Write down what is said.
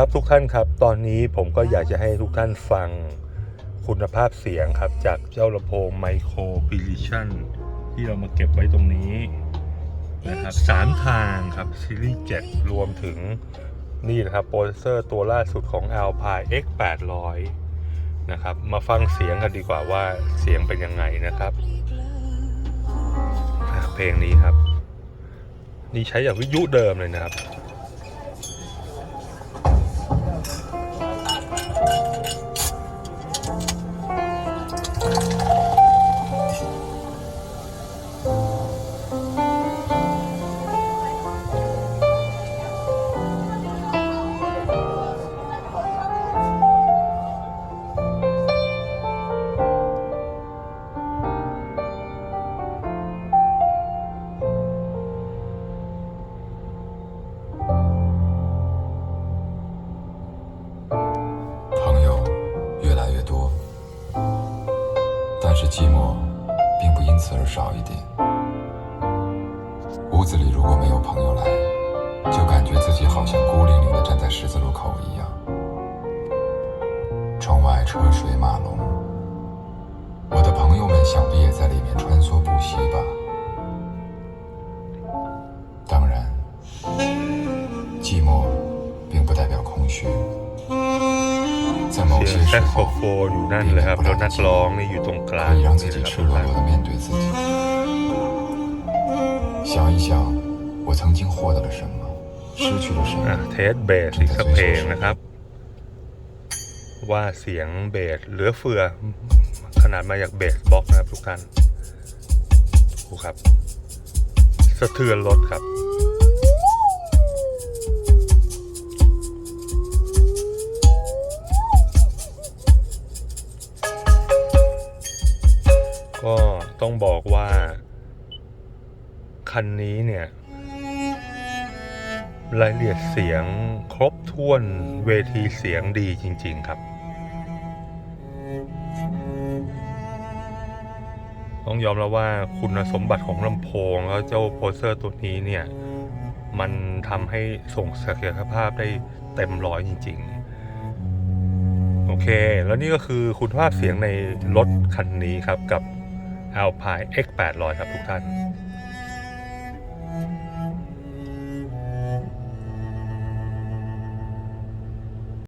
ครับทุกท่านครับ ตอนนี้ผมก็อยากจะให้ทุกท่านฟังคุณภาพเสียงครับ จากเจ้าลำโพงไมโครพิลิชันที่เรามาเก็บไว้ตรงนี้นะครับสามทางครับซีรีส์7รวมถึงนี่นะครับโปรเซสเซอร์ตัวล่าสุดของ Alpine X 800นะครับ มาฟังเสียงกันดีกว่าว่าเสียงเป็นยังไงนะครับอะเพลงนี้ครับ นี่ใช้จากวิทยุเดิมเลยนะครับ 是寂寞并不因此而少一点。屋子里如果没有朋友来，就感觉自己好像孤零零地站在十字路口一样。窗外车水马龙，我的朋友们想必也在里面穿梭不息吧。当然，寂寞并不代表空虚。 在某 เสี 些 ยงแซ 时 กโซ 候， โฟนอยู่นั่นเลยครับ แล้วนักร้องนี่อยู่ตรงกลาง 可以让自 นี่ 己 นะครับ 赤 ทุก 裸 ท่าน 裸地面对自己。想一想，我曾经获得了什么，失去了什 อ่ะ 么， เทสเบสอีกสักเพลงนะครับ ว่าเสียงเบสเหลือเฟือ ขนาดมาจากเบสบ็อกซ์นะครับทุกท่านดูครับ สะเทือนรถครับ ก็ต้องบอกว่า คันนี้เนี่ย รายละเอียดเสียงครบถ้วนเวทีเสียงดีจริง ๆ ครับ ต้องยอมรับว่าคุณสมบัติของลำโพงแล้วเจ้าโพสเซอร์ตัวนี้เนี่ย มันทำให้ส่งศักยภาพได้เต็มร้อยจริง ๆโอเค แล้วนี่ก็คือคุณภาพเสียงในรถคันนี้ครับกับ Alpine X 800 ครับทุกท่าน